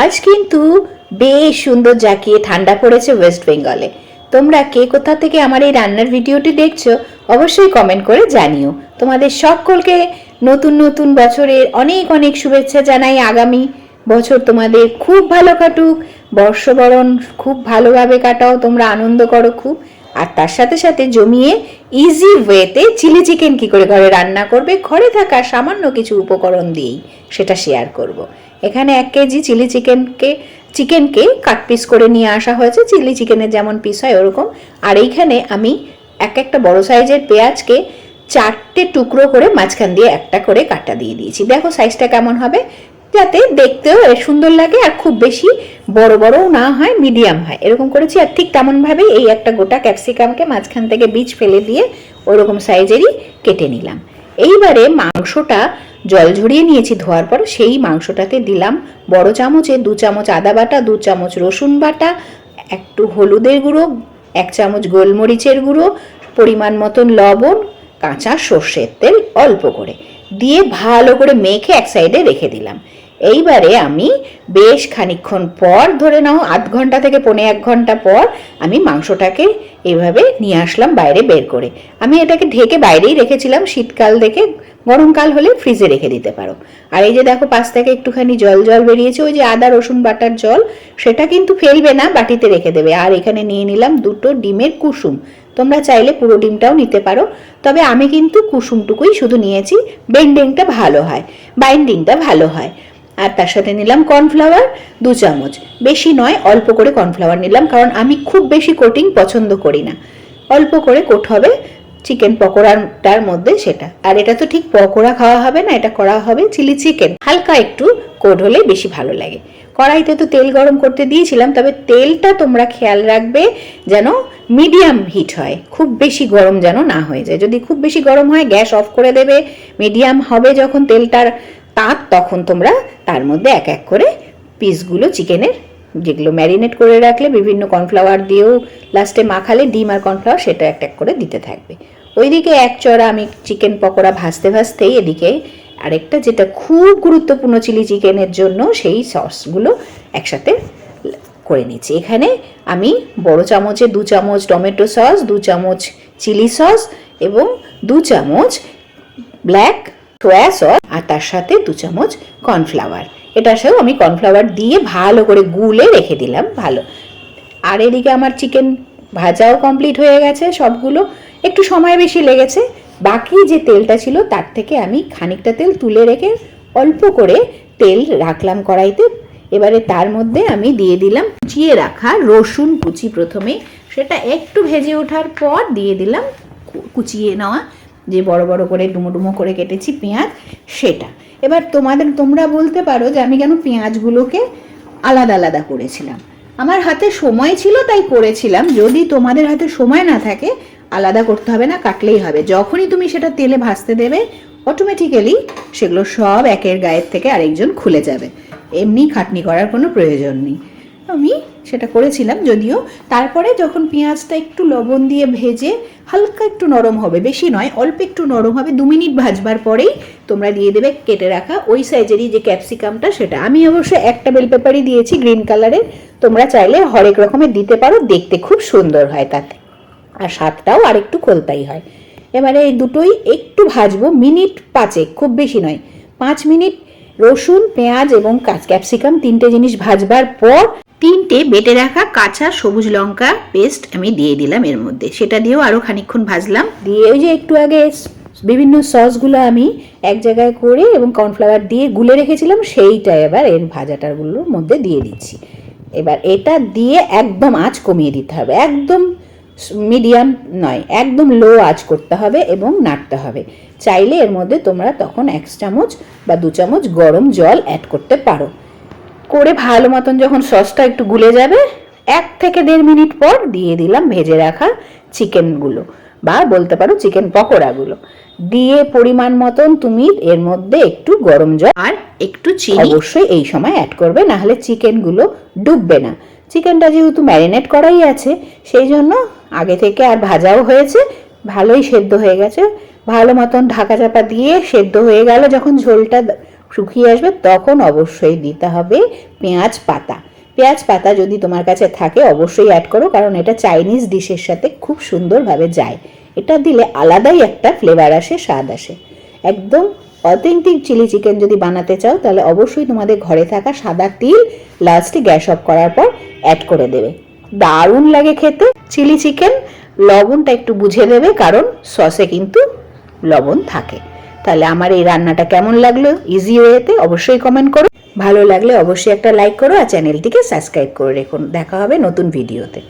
আজ কিন্তু বেশ সুন্দর জাকিয়ে ঠান্ডা পড়েছে ওয়েস্ট বেঙ্গলে। তোমরা কে কোথা থেকে আমার এই রান্নার ভিডিওটি দেখছ, অবশ্যই কমেন্ট করে জানিও। তোমাদের সকলকে নতুন নতুন বছরের অনেক অনেক শুভেচ্ছা জানাই আগামী বছর তোমাদের খুব ভালো কাটুক, বর্ষবরণ খুব ভালোভাবে কাটাও, তোমরা আনন্দ করো খুব। আর তার সাথে সাথে জমিয়ে ইজি ওয়েতে চিলি চিকেন কি করে ঘরে রান্না করবে, ঘরে থাকা সামান্য কিছু উপকরণ দিয়েই সেটা শেয়ার করব। এখানে এক কেজি চিলি চিকেনকে চিকেনকে কাট পিস করে নিয়ে আসা হয়েছে। চিলি চিকেনের যেমন পিস হয় ওরকম। আর এইখানে আমি এক একটা বড় সাইজের পেঁয়াজকে চারটে টুকরো করে মাঝখান দিয়ে একটা করে কাটা দিয়ে দিয়েছি। দেখো সাইজটা কেমন হবে। যাতে দেখতেও সুন্দর লাগে আর খুব বেশি বড় বড়ও না হয় মিডিয়াম হয়। এরকম করেছি আর ঠিক তেমনভাবেই এই একটা গোটা ক্যাপসিকামকে মাঝখান থেকে বীজ ফেলে দিয়ে ওরকম সাইজেরই কেটে নিলাম। এইবারে মাংসটা জল ঝরিয়ে নিয়েছি ধোয়ার পর, সেই মাংসটাতে দিলাম বড় চামচে দু চামচ আদা বাটা, দু চামচ রসুন বাটা, একটু হলুদের গুঁড়ো, এক চামচ গোলমরিচের গুঁড়ো, পরিমাণ মতন লবণ, কাঁচা সর্ষের তেল অল্প করে দিয়ে ভালো করে মেখে এক সাইডে রেখে দিলাম। এইবারে আমি বেশ খানিকক্ষণ পর ধরে নাও, আধ ঘণ্টা থেকে পৌনে এক ঘণ্টা পর আমি মাংসটাকে এভাবে নিয়ে আসলাম বাইরে বের করে। আমি এটাকে ঢেকে বাইরেই রেখেছিলাম, শীতকাল দেখে গরমকাল হলে ফ্রিজে রেখে দিতে পারো। আর এই যে দেখো, পাশ থেকে একটুখানি জল জল বেরিয়েছে, ওই যে আদা, রসুন, বাটার জল, সেটা কিন্তু ফেলবে না, বাটিতে রেখে দেবে। আর এখানে নিয়ে নিলাম দুটো ডিমের কুসুম। তোমরা চাইলে পুরো ডিমটাও নিতে পারো। তবে আমি কিন্তু কুসুমটুকুই শুধু নিয়েছি বেন্ডিংটা ভালো হয়, বাইন্ডিংটা ভালো হয়। আর তার সাথে নিলাম কর্নফ্লাওয়ার দু চামচ। বেশি নয়, অল্প করে কর্নফ্লাওয়ার নিলাম, কারণ আমি খুব বেশি কোটিং পছন্দ করি না। অল্প করে কোট হবে চিকেন পকোড়াটার মধ্যে সেটা। আর এটা তো ঠিক পকোড়া খাওয়া হবে না, এটা করা হবে চিলি চিকেন। হালকা একটু কোট হলে বেশি ভালো লাগে। কড়াইতে তো তেল গরম করতে দিয়েছিলাম, তবে তেলটা তোমরা খেয়াল রাখবে যেন মিডিয়াম হিট হয়। খুব বেশি গরম যেন না হয়ে যায়। যদি খুব বেশি গরম হয়, গ্যাস অফ করে দেবে। মিডিয়াম হবে যখন তেলটার তাঁত তখন তোমরা তার মধ্যে এক এক করে পিসগুলো চিকেনের যেগুলো ম্যারিনেট করে রাখলে বিভিন্ন কর্নফ্লাওয়ার দিয়েও লাস্টে মাখালে ডিম আর কর্নফ্লাওয়ার সেটা এক এক করে দিতে থাকবে। ওইদিকে এক চড়া আমি চিকেন পকোড়া ভাজতে ভাজতেই এদিকে আরেকটা যেটা খুব গুরুত্বপূর্ণ চিলি চিকেনের জন্য সেই সসগুলো একসাথে করে নিচ্ছি। এখানে আমি বড় চামচে দু চামচ টমেটো সস, দু চামচ চিলি সস এবং দু চামচ ব্ল্যাক সোয়া সস আর তার সাথে দু চামচ কর্নফ্লাওয়ার এটার সাথেও আমি কর্নফ্লাওয়ার দিয়ে ভালো করে গুলে রেখে দিলাম, ভালো। আর এদিকে আমার চিকেন ভাজাও কমপ্লিট হয়ে গেছে সবগুলো। একটু সময় বেশি লেগেছে, বাকি যে তেলটা ছিল তার থেকে আমি খানিকটা তেল তুলে রেখে অল্প করে তেল রাখলাম কড়াইতে। এবারে তার মধ্যে আমি দিয়ে দিলাম কুচিয়ে রাখা রসুন কুচি প্রথমে। সেটা একটু ভেজে ওঠার পর দিয়ে দিলাম কুচিয়ে নেওয়া যে বড় বড় করে ডুমো ডুমো করে কেটেছি পেঁয়াজ, সেটা। এবার তোমাদের, তোমরা বলতে পারো যে আমি কেন পেঁয়াজগুলোকে আলাদা আলাদা করেছিলাম। আমার হাতে সময় ছিল, তাই করেছিলাম। যদি তোমাদের হাতে সময় না থাকে, আলাদা করতে হবে না, কাটলেই হবে। যখনই তুমি সেটা তেলে ভাজতে দেবে অটোমেটিক্যালি সেগুলো সব একের গায়ের থেকে আরেকজন খুলে যাবে। এমনি খাটনি করার কোনো প্রয়োজন নেই। আমি সেটা করেছিলাম যদিও। তারপরে যখন পেঁয়াজটা একটু লবণ দিয়ে ভেজে হালকা একটু নরম হবে, বেশি নয়, অল্প একটু নরম হবে, দু মিনিট ভাজবার পরেই তোমরা দিয়ে দেবে কেটে রাখা ওই সাইজেরই যে ক্যাপসিকামটা সেটা। আমি অবশ্য একটা বেল পেপারই দিয়েছি গ্রিন কালারের, তোমরা চাইলে হরেক রকমের দিতে পারো, দেখতে খুব সুন্দর হয় তাতে। আর স্বাদটাও আর একটু খোলতাই হয়। এবারে এই দুটোই একটু ভাজবো, মিনিট পাঁচেক, খুব বেশি নয়। পাঁচ মিনিট রসুন, পেঁয়াজ এবং ক্যাপসিকাম তিনটে জিনিস ভাজবার পর তিনটে বেটে রাখা কাঁচা সবুজ লঙ্কা পেস্ট আমি দিয়ে দিলাম এর মধ্যে। সেটা দিয়েও আরও খানিকক্ষণ ভাজলাম। দিয়ে ওই যে একটু আগে বিভিন্ন সসগুলো আমি এক জায়গায় করে এবং কর্নফ্লাওয়ার দিয়ে গুলে রেখেছিলাম, সেইটা এবার এর ভাজাটারগুলোর মধ্যে দিয়ে দিচ্ছি। এবার এটা দিয়ে একদম আঁচ কমিয়ে দিতে হবে। একদম মিডিয়াম নয়, একদম লো আঁচ করতে হবে এবং নাড়তে হবে। চাইলে এর মধ্যে তোমরা তখন এক চামচ বা দু চামচ গরম জল অ্যাড করতে পারো। করে ভালো মতন যখন সসটা একটু গুলে যাবে, এক থেকে দেড় মিনিট পর দিয়ে দিলাম ভেজে রাখা চিকেনগুলো বা বলতে পারো চিকেন পকোড়াগুলো। দিয়ে পরিমাণ মতন তুমি এর মধ্যে একটু গরম জল আর একটু চিনি অবশ্যই এই সময় অ্যাড করবে না হলে চিকেনগুলো ডুববে না। চিকেনটা যেহেতু ম্যারিনেট করাই আছে, সেই জন্য আগে থেকে আর ভাজাও হয়েছে, ভালোই সেদ্ধ হয়ে গেছে। ভালো মতন ঢাকা চাপা দিয়ে সেদ্ধ হয়ে গেল, যখন ঝোলটা শুকিয়ে আসবে, তখন অবশ্যই দিতে হবে পেঁয়াজ পাতা। পেঁয়াজ পাতা যদি তোমার কাছে থাকে, অবশ্যই অ্যাড করো, কারণ এটা চাইনিজ ডিশের সাথে খুব সুন্দরভাবে যায়। এটা দিলে আলাদাই একটা ফ্লেভার আসে, স্বাদ আসে। একদম অথেন্টিক চিলি চিকেন যদি বানাতে চাও, তাহলে অবশ্যই তোমাদের ঘরে থাকা সাদা তিল লাস্টে গ্যাস অফ করার পর অ্যাড করে দেবে। দারুণ লাগে খেতে। চিলি চিকেন লবণটা একটু বুঝে দেবে কারণ সসে কিন্তু লবণ থাকে। তাহলে আমার এই রান্নাটা কেমন লাগল? ইজি ওয়েতে অবশ্যই কমেন্ট করো। ভালো লাগলে অবশ্যই একটা লাইক করো আর চ্যানেলটিকে সাবস্ক্রাইব করে রেখো। দেখা হবে নতুন ভিডিওতে